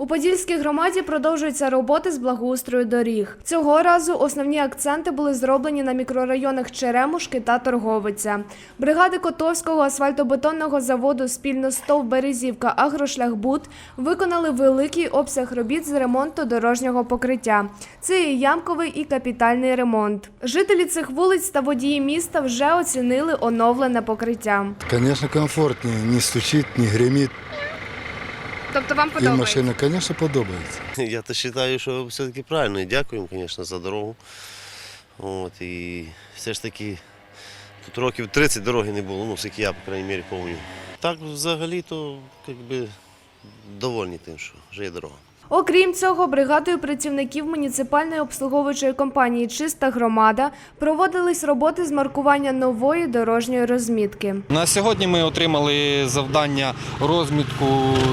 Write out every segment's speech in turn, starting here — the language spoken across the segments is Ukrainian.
У Подільській громаді продовжуються роботи з благоустрою доріг. Цього разу основні акценти були зроблені на мікрорайонах Черемушки та Торговиця. Бригади Котовського асфальтобетонного заводу спільно з ТОВ Березівка Агрошляхбуд виконали великий обсяг робіт з ремонту дорожнього покриття. Це і ямковий і капітальний ремонт. Жителі цих вулиць та водії міста вже оцінили оновлене покриття. Конечно, комфортнее, не стучит, не гремит. Тобто вам И машина, звісно, подобається. Я то вважаю, що все-таки правильно. І дякуємо, звісно, за дорогу. От, і все ж таки тут років 30 дороги не було, ну, скільки я, по крайній мірі, пам'ятаю. Так взагалі то якби довольні тим, що вже є дорога. Окрім цього, бригадою працівників муніципальної обслуговуючої компанії Чиста громада проводились роботи з маркування нової дорожньої розмітки. На сьогодні ми отримали завдання розмітку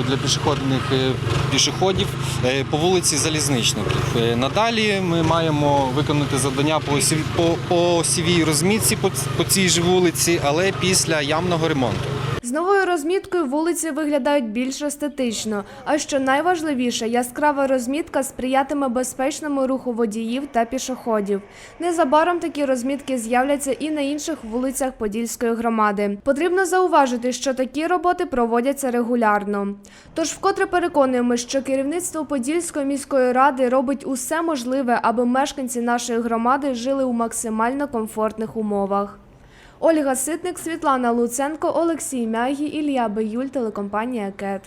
для пішохідних е, пішоходів е, по вулиці Залізничників. Е, Надалі ми маємо виконати завдання по осів- по, по осівій розмітці по цій ж вулиці, але після ямного ремонту. З новою розміткою вулиці виглядають більш естетично. А що найважливіше, яскрава розмітка сприятиме безпечному руху водіїв та пішоходів. Незабаром такі розмітки з'являться і на інших вулицях Подільської громади. Потрібно зауважити, що такі роботи проводяться регулярно. Тож вкотре переконуємо, що керівництво Подільської міської ради робить усе можливе, аби мешканці нашої громади жили у максимально комфортних умовах. Ольга Ситник, Світлана Луценко, Олексій Мягі, Ілля Биюль, телекомпанія КЕТ.